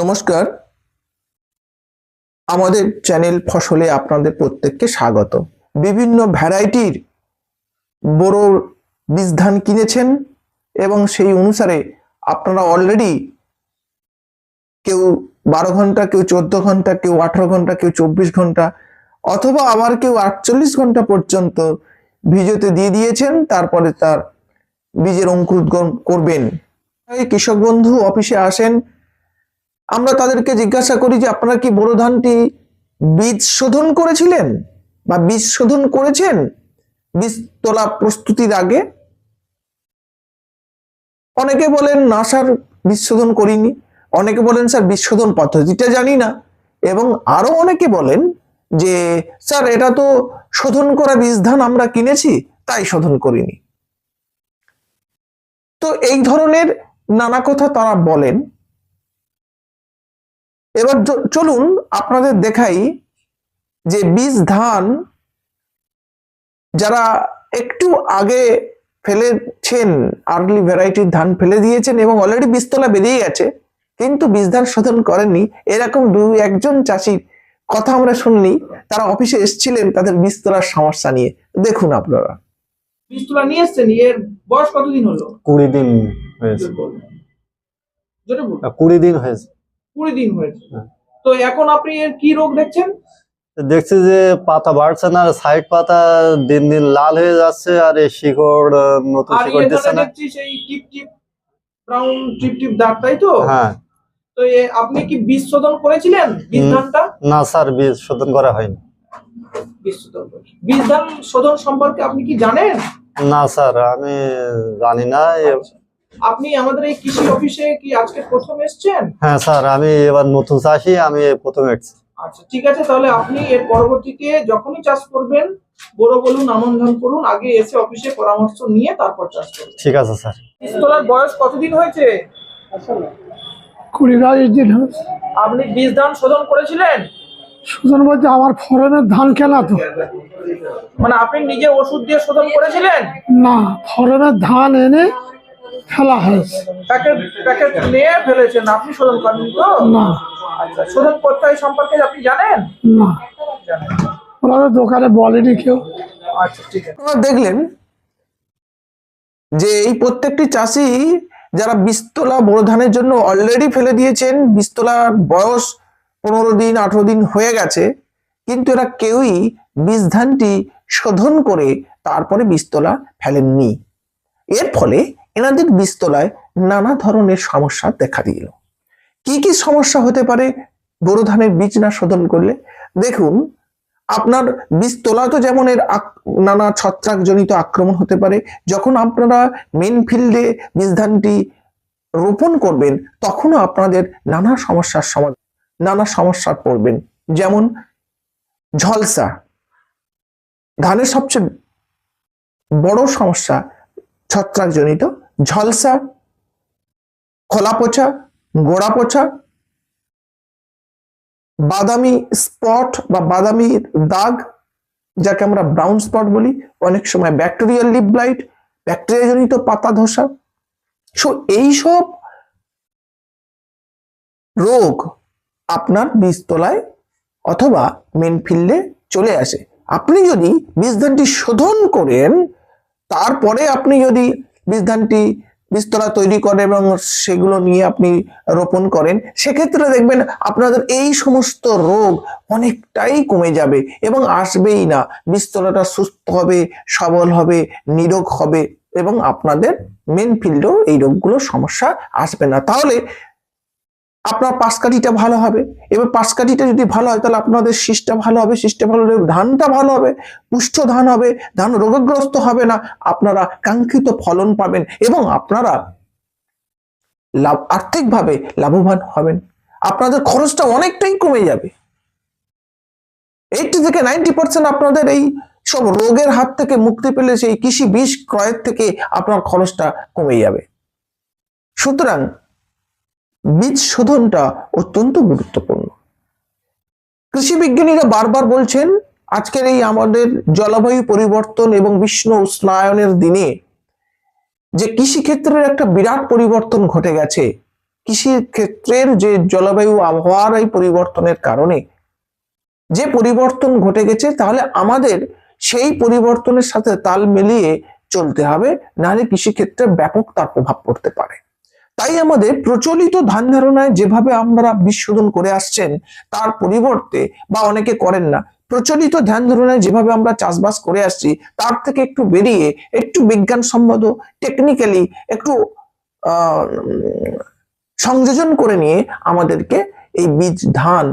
নমস্কার। আমাদের চ্যানেল ফসলে আপনাদের প্রত্যেককে স্বাগত। বিভিন্ন ভ্যারাইটির বড় বীজ ধান কিনেছেন এবং সেই অনুসারে আপনারা অলরেডি কেউ বারো ঘণ্টা, কেউ চোদ্দ ঘণ্টা, কেউ আঠারো ঘণ্টা, কেউ চব্বিশ ঘণ্টা অথবা আবার কেউ আটচল্লিশ ঘণ্টা পর্যন্ত ভিজোতে দিয়ে দিয়েছেন, তারপরে তার বীজের অঙ্কুরোদ্গম করবেন। কৃষক বন্ধু, অফিসে আসেন আমরা তাদেরকে জিজ্ঞাসা করি যে, আপনারা কি বোরো ধানটি বীজ শোধন করেছিলেন বা বীজ শোধন করেছেন? বীজ তোলা প্রস্তুতির আগে? অনেকে বলেন, না স্যার, বীজ শোধন করিনি। অনেকে বলেন, স্যার, বীজ শোধন পদ্ধতিটা জানি না। এবং আরও অনেকে বলেন যে, স্যার, এটা তো শোধন করা বীজ ধান, আমরা কিনেছি, তাই শোধন করিনি। তো এই ধরনের নানা কথা তারা বলেন। এবার চলুন আপনাদের দেখাই যে বীজ ধান যারা একটু আগে ফেলেছেন আর্লি ভ্যারাইটির ধান ফেলে দিয়েছেন এবং অলরেডি বীজতলা বেরিয়ে গেছে কিন্তু বীজ ধান শোধন করেননি। এরকম দু একজন চাষির কথা আমরা শুননি তারা অফিসে এসেছিলেন তাদের বীজতলার সমস্যা নিয়ে। দেখুন আপনারা। বীজতলা নিয়ে এসছেন? এর বয়স কতদিন হলো? কুড়ি দিন হয়েছে। কুড়ি দিন হয়েছে। কুড়ি দিন হয়েছে। হ্যাঁ। তো এখন আপনি এর কি রোগ দেখছেন? দেখছি যে পাতা বাড়ছে না সাইড পাতা দিন দিন লাল হয়ে যাচ্ছে আর এই শিকড় নতুন শিকড় দিচ্ছে না। দেখছি সেই টিপ টিপ ব্রাউন টিপ টিপ দাগ তাই তো? হ্যাঁ। তো আপনি কি বীজ শোধন করেছিলেন? বীজ ধানটা? না স্যার বীজ শোধন করা হয়নি। বীজ শোধন। বীজ ধান শোধন সম্পর্কে আপনি কি জানেন? না স্যার আমি জানি না। আপনি আমাদের এই কৃষি অফিসে কি আজকে প্রথম এসেছেন? হ্যাঁ স্যার আমি এবার নতুন চাষি আমি প্রথম এসেছি। আচ্ছা ঠিক আছে তাহলে আপনি এর পরবর্তীতে যখনই চাষ করবেন বড় বলুন আমন ধান করুন আগে এসে অফিসে পরামর্শ নিয়ে তারপর চাষ করবেন। ঠিক আছে স্যার। বীজ তোলার বয়স কতদিন হয়েছে? কুড়ি বাইশ দিন হয়েছে। আপনি বীজ ধান শোধন করেছিলেন? সুজন বলছে আমার ফরেনের ধান কেনা তো। মানে আপনি নিজে ওষুধ দিয়ে শোধন করেছিলেন? না ফরেনের ধান এনে ফেলা হয়েছে। প্যাকেট প্যাকেট নিয়ে ফেলেছেন আপনি শোধন করেন তো? না। আচ্ছা শোধন পদ্ধতি সম্পর্কে আপনি জানেন? না। ওরা তো দোকানে বলেনি কেউ। আচ্ছা ঠিক আছে। দেখলেন যে এই প্রত্যেকটি চাষি যারা বিস্তলা বোরো ধানের জন্য অলরেডি ফেলে দিয়েছেন বীজতলার বয়স পনেরো দিন আঠারো দিন হয়ে গেছে কিন্তু এরা কেউই বীজ ধানটি শোধন করে তারপরে বিস্তলা ফেলেননি। এর ফলে এনাদের বীজতলায় নানা ধরনের সমস্যা দেখা দিল। কি কি সমস্যা হতে পারে? বোরো ধানের বীজ না শোধন করলে? দেখুন, আপনার বীজ তোলা তো যেমন এর নানা ছত্রাকজনিত আক্রমণ হতে পারে। যখন আপনারা মেন ফিল্ডে বীজ ধানটি রোপণ করবেন, তখনও আপনাদের নানা সমস্যার সমাধান নানা সমস্যার পড়বেন। যেমন ঝলসা। ধানের সবচেয়ে বড় সমস্যা ছত্রাকজনিত ঝলসা, খোলা পচা গোড়া পচা বাদামি স্পট বা বাদামি দাগ, যাকে আমরা ব্রাউন স্পট বলি, অনেক সময় ব্যাকটেরিয়াল লিপ ব্লাইট ব্যাকটেরিয়াজনিত পাতা ধসা। সো এইসব রোগ আপনার বীজতলায় অথবা মেন ফিল্ডে চলে আসে। আপনি যদি বীজধানটি শোধন করেন, তারপরে আপনি যদি বীজধানটি বীজতলা তৈরি করেন এবং সেগুলো নিয়ে আপনি রোপণ করেন, সেক্ষেত্রে দেখবেন আপনাদের এই সমস্ত রোগ অনেকটাই কমে যাবে এবং আসবেই না। বীজতলাটা সুস্থ হবে, সবল হবে, নিরোগ হবে এবং আপনাদের মেন ফিল্ডেও এই রোগগুলো, সমস্যা আসবে না। তাহলে আপনার পাশকাঠিটা ভালো হবে। এবার পাশকাঠিটা যদি ভালো হয়, তাহলে আপনাদের শীষটা ভালো হবে, শীষটা ভালো হলে ধানটা ভালো হবে, পুষ্ট ধান হবে, ধান রোগগ্রস্ত হবে না, আপনারা কাঙ্ক্ষিত ফলন পাবেন এবং আপনারা লাভ, আর্থিকভাবে লাভবান হবেন। আপনাদের খরচটা অনেকটাই কমে যাবে। এইটি থেকে নাইনটি পার্সেন্ট আপনাদের এই সব রোগের হাত থেকে মুক্তি পেলে সেই কৃষি বিষ ক্রয়ের থেকে আপনার খরচটা কমে যাবে। সুতরাং বীজ শোধনটা অত্যন্ত গুরুত্বপূর্ণ। কৃষি বিজ্ঞানীরা বারবার বলছেন, আজকের এই আমাদের জলবায়ু পরিবর্তন এবং বিশ্ব উষ্ণায়নের দিনে যে কৃষি ক্ষেত্রের একটা বিরাট পরিবর্তন ঘটে গেছে কৃষির ক্ষেত্রের যে জলবায়ু আবহাওয়ার এই পরিবর্তনের কারণে, যে পরিবর্তন ঘটে গেছে তাহলে আমাদের সেই পরিবর্তনের সাথে তাল মিলিয়ে চলতে হবে, নাহলে কৃষিক্ষেত্রে ব্যাপক তার প্রভাব পড়তে পারে। তাই আমাদের প্রচলিত ধান ধারণায় যেভাবে আমরা বীজ শোধন করে আসছেন, তার পরিবর্তে বা অনেকে করেন না। প্রচলিত ধ্যান ধারণায় যেভাবে আমরা চাষবাস করে আসছি, তার থেকে একটু বেরিয়ে, একটু বিজ্ঞানসম্মত টেকনিক্যালি একটু সংযোজন করে নিয়ে আমাদেরকে এই বীজ ধান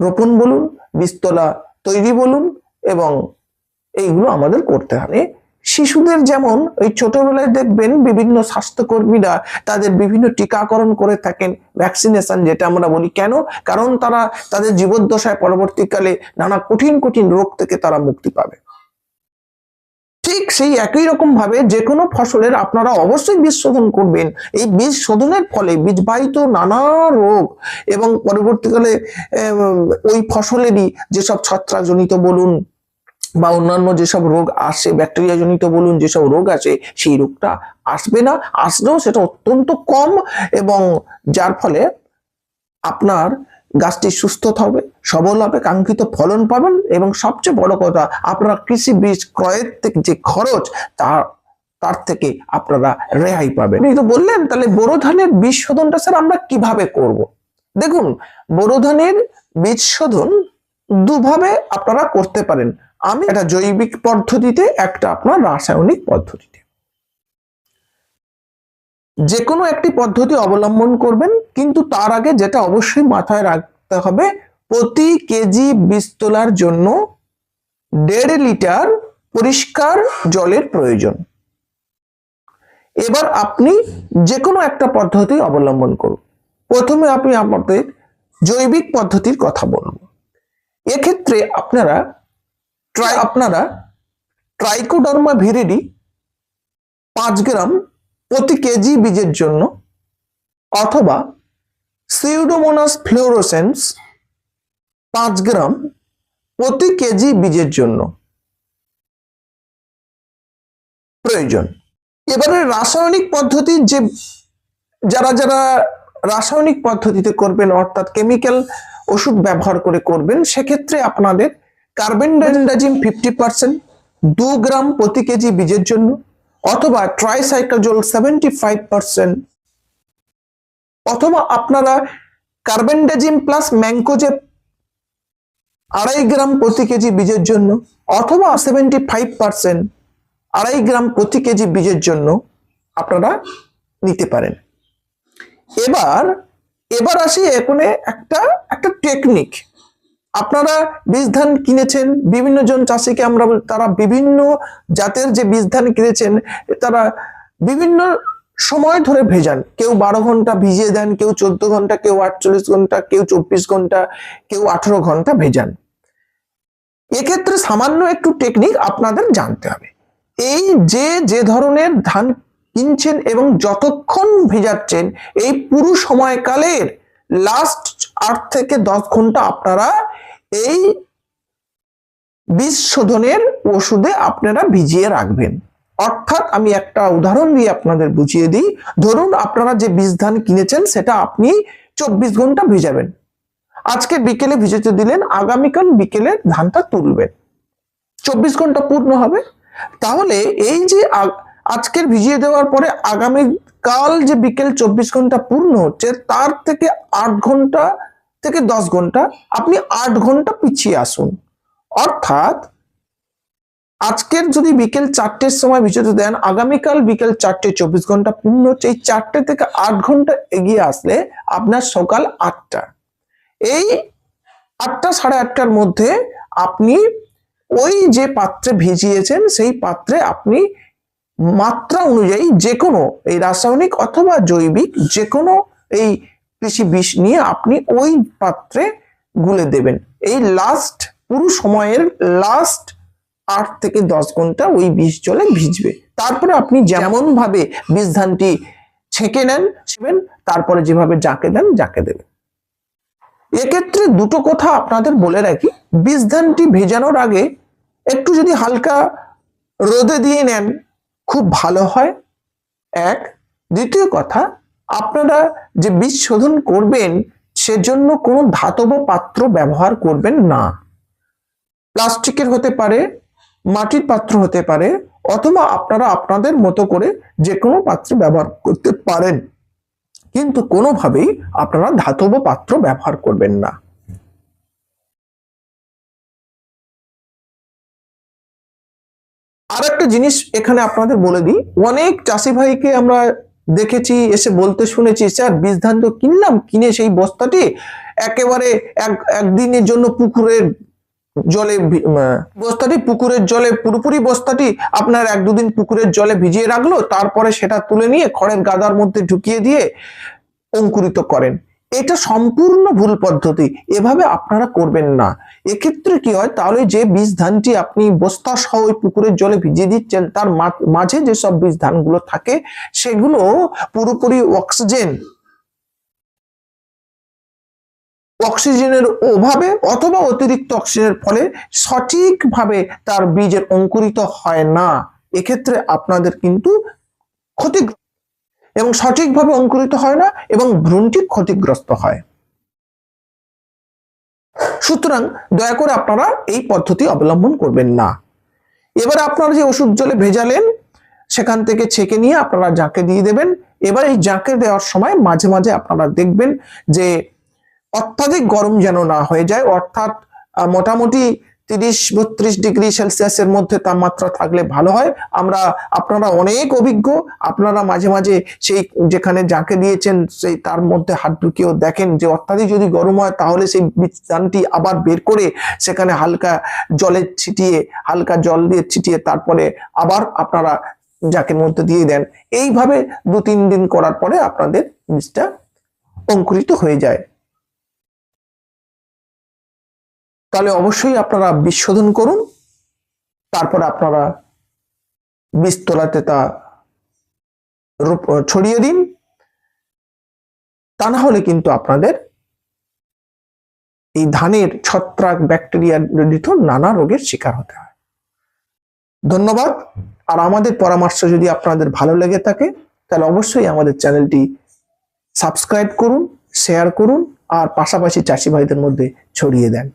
রোপণ বলুন, বীজতলা তৈরি বলুন এবং এইগুলো আমাদের করতে হবে। শিশুদের যেমন ওই ছোটবেলায় দেখবেন বিভিন্ন স্বাস্থ্যকর্মীরা তাদের বিভিন্ন টিকাকরণ করে থাকেন ভ্যাকসিনেশন যেটা আমরা বলি। কেন? কারণ তারা তাদের জীবদ্দশায় পরবর্তীকালে নানা কঠিন কঠিন রোগ থেকে তারা মুক্তি পাবে। ঠিক সেই একই রকম ভাবে যে কোনো ফসলের আপনারা অবশ্যই বীজ শোধন করবেন। এই বীজ শোধনের ফলে বীজবাহিত নানা রোগ এবং পরবর্তীকালে ওই ফসলেরই যেসব ছত্রাকজনিত বলুন বা অন্যান্য যেসব রোগ আসে ব্যাকটেরিয়া জনিত বলুন, যেসব রোগ আছে সেই রোগটা আসবে না, আসলেও সেটা অত্যন্ত কম এবং যার ফলে আপনার গাছটি সুস্থ হবে সবল হবে কাঙ্ক্ষিত ফলন পাবেন এবং সবচেয়ে বড় কথা, আপনারা কৃষি বীজ ক্রয়ের থেকে যে খরচ তার তার থেকে আপনারা রেহাই পাবেন। তো বললেন, তাহলে বোরো ধানের বীজ শোধনটা স্যার আমরা কীভাবে করব? দেখুন বোরো ধানের বীজ শোধন দুভাবে আপনারা করতে পারেন। আমি একটা জৈবিক পদ্ধতিতে একটা আপনার রাসায়নিক পদ্ধতিতে। যে কোনো একটি পদ্ধতি অবলম্বন করবেন, কিন্তু তার আগে যেটা অবশ্যই মাথায় রাখতে হবে, প্রতি কেজি বীজ তোলার জন্য দেড় লিটার পরিষ্কার জলের প্রয়োজন। এবার আপনি যে কোনো একটা পদ্ধতি অবলম্বন করুন। প্রথমে আপনি আমাদের জৈবিক পদ্ধতির কথা বলব এক্ষেত্রে আপনারা ট্রাই আপনারা ট্রাইকোডার্মা ভিরিডি পাঁচ গ্রাম প্রতি কেজি বীজের জন্য অথবা সিউডোমোনাস ফ্লোরোসেন্স পাঁচ গ্রাম প্রতি কেজি বীজের জন্য প্রয়োজন। এবারে রাসায়নিক পদ্ধতির যে যারা যারা রাসায়নিক পদ্ধতিতে করবেন অর্থাৎ কেমিক্যাল ওষুধ ব্যবহার করে করবেন সেক্ষেত্রে আপনাদের কার্বেন্ডাজিম ফিফটি পার্সেন্ট দু গ্রাম প্রতি কেজি বীজের জন্য, অথবা ট্রাইসাইক্লোজল সেভেন্টি ফাইভ পার্সেন্ট অথবা আপনারা কার্বেন্ডাজিম প্লাস ম্যাঙ্কোজেব আড়াই গ্রাম প্রতি কেজি বীজের জন্য, অথবা সেভেন্টি ফাইভ পার্সেন্ট আড়াই গ্রাম প্রতি কেজি বীজের জন্য আপনারা নিতে পারেন। এবার এবার আসি এখানে একটা একটা টেকনিক আপনারা বীজ ধান কিনেছেন, বিভিন্ন জন চাষিকে আমরা তারা বিভিন্ন জাতের যে বীজ ধান কিনেছেন, তারা বিভিন্ন সময় ধরে ভেজান। কেউ বারো ঘণ্টা ভিজিয়ে দেন, কেউ চোদ্দ ঘণ্টা, কেউ আটচল্লিশ ঘণ্টা, কেউ চব্বিশ ঘণ্টা, কেউ আঠেরো ঘণ্টা ভেজান। এক্ষেত্রে সামান্য একটু টেকনিক আপনাদের জানতে হবে। এই যে যে ধরনের ধান কিনছেন এবং যতক্ষণ ভেজাচ্ছেন, এই পুরো সময়কালের লাস্ট আট থেকে দশ ঘণ্টা আপনারা এই বীজ শোধনের ওষুধে আপনারা ভিজিয়ে রাখবেন। অর্থাৎ আমি একটা উদাহরণ দিয়ে আপনাদের বুঝিয়ে দিই। ধরুন আপনারা যে বীজ ধান কিনেছেন, সেটা আপনি চব্বিশ ঘণ্টা ভিজাবেন। আজকে বিকেলে ভিজেতে দিলেন, আগামীকাল বিকেলে ধানটা তুলবেন। চব্বিশ ঘণ্টা পূর্ণ হবে। তাহলে এই যে আজকের ভিজিয়ে দেওয়ার পরে আগামীকাল যে বিকেল চব্বিশ ঘণ্টা পূর্ণ হচ্ছে, তার থেকে আট ঘণ্টা থেকে দশ ঘণ্টা আপনি আট ঘণ্টা পিছিয়ে আসুন। অর্থাৎ আজকের যদি বিকেল চারটের সময় ভিজিয়ে দেন, আগামীকাল বিকেল চারটে চব্বিশ ঘণ্টা পূর্ণ হচ্ছে, এই চারটে থেকে আট ঘণ্টা এগিয়ে আসলে আপনার সকাল আটটা। এই আটটা সাড়ে আটটার মধ্যে আপনি ওই যে পাত্রে ভিজিয়েছেন, সেই পাত্রে আপনি মাত্রা অনুযায়ী যে কোনো এই রাসায়নিক অথবা জৈবিক যে কোনো এই কৃষি বিষ নিয়ে আপনি ওই পাত্রে গুলে দেবেন। এই লাস্ট পুরো সময়ের লাস্ট আট থেকে দশ ঘণ্টা ওই বিষ জলে ভিজবে। তারপরে আপনি যেমন ভাবে বীজ ধানটি ছেঁকে নেন তারপরে যেভাবে জাকে দেন জাকে দেবেন। এক্ষেত্রে দুটো কথা আপনাদের বলে রাখি। বীজ ধানটি ভেজানোর আগে একটু যদি হালকা রোদে দিয়ে নেন, খুব ভালো হয়। এক, দ্বিতীয় কথা আপনারা যে বীজ শোধন করবেন, সেজন্য কোনো ধাতব পাত্র ব্যবহার করবেন না। প্লাস্টিকের হতে পারে, মাটির পাত্র হতে পারে, অথবা আপনারা আপনাদের মতো করে যে কোনো পাত্র ব্যবহার করতে পারেন। কিন্তু কোনোভাবেই আপনারা ধাতব পাত্র ব্যবহার করবেন না। আর একটা জিনিস এখানে আপনাদের বলে দিই, অনেক চাষি ভাইকে আমরা দেখেছি, এসে বলতে শুনেছি, স্যার বীজ ধান তো কিনলাম, কিনে সেই বস্তাটি একেবারে এক, একদিনের জন্য পুকুরের জলে বস্তাটি পুকুরের জলে, পুরোপুরি বস্তাটি আপনার এক দুদিন পুকুরের জলে ভিজিয়ে রাখল, তারপরে সেটা তুলে নিয়ে খড়ের গাদার মধ্যে ঢুকিয়ে দিয়ে অঙ্কুরিত করেন। এটা সম্পূর্ণ ভুল পদ্ধতি। এভাবে আপনারা করবেন না। এক্ষেত্রে কি হয়, তাহলে যে বীজ ধানটি আপনি বস্তা সহ ওই পুকুরের জলে ভিজিয়ে দিচ্ছেন, তার মাঝে যেসব বীজ ধানগুলো থাকে, সেগুলো পুরোপুরি অক্সিজেন। অক্সিজেনের অভাবে অথবা অতিরিক্ত অক্সিজেনের ফলে সঠিকভাবে তার বীজের অঙ্কুরিত হয় না। এক্ষেত্রে আপনাদের কিন্তু ক্ষতি এবং সঠিকভাবে অঙ্কুরিত হয় না এবং ভ্রূণটি ক্ষতিগ্রস্ত হয়। সুতরাং দয়া করে আপনারা এই পদ্ধতি অবলম্বন করবেন না। এবার আপনারা যে ওষুধ জলে ভেজালেন, সেখান থেকে ছেঁকে নিয়ে আপনারা জাঁকে দিয়ে দেবেন। এবার এই জাঁকে দেওয়ার সময় মাঝে মাঝে আপনারা দেখবেন যে অত্যাধিক গরম যেন না হয়ে যায়, অর্থাৎ মোটামুটি তিরিশ, বত্রিশ ডিগ্রি সেলসিয়াসের মধ্যে তাপমাত্রা থাকলে ভালো হয়। আমরা, আপনারা অনেক অভিজ্ঞ। আপনারা মাঝে মাঝে সেই যেখানে যাকে দিয়েছেন, সেই তার মধ্যে হাত ঢুকিয়েও দেখেন যে অত্যাধিক যদি গরম হয়, তাহলে সেই বীজদানটি আবার বের করে সেখানে হালকা জলে ছিটিয়ে, হালকা জল দিয়ে ছিটিয়ে তারপরে আবার আপনারা জাকের মধ্যে দিয়ে দেন। এইভাবে দু তিন দিন করার পরে আপনাদের বীজটা অঙ্কুরিত হয়ে যায়। তাহলে অবশ্যই আপনারা বিশোধন করুন। তারপরে আপনারা বীজতলাতে তা ছড়িয়ে দিন। তা না হলে কিন্তু আপনাদের এই ধানের ছত্রাক ব্যাকটেরিয়া জড়িত নানা রোগের শিকার হতে হয়। ধন্যবাদ। আর আমাদের পরামর্শ যদি আপনাদের ভালো লেগে থাকে, তাহলে অবশ্যই আমাদের চ্যানেলটি সাবস্ক্রাইব করুন, শেয়ার করুন, আর পাশাপাশি চাষি ভাইদের মধ্যে ছড়িয়ে দেন।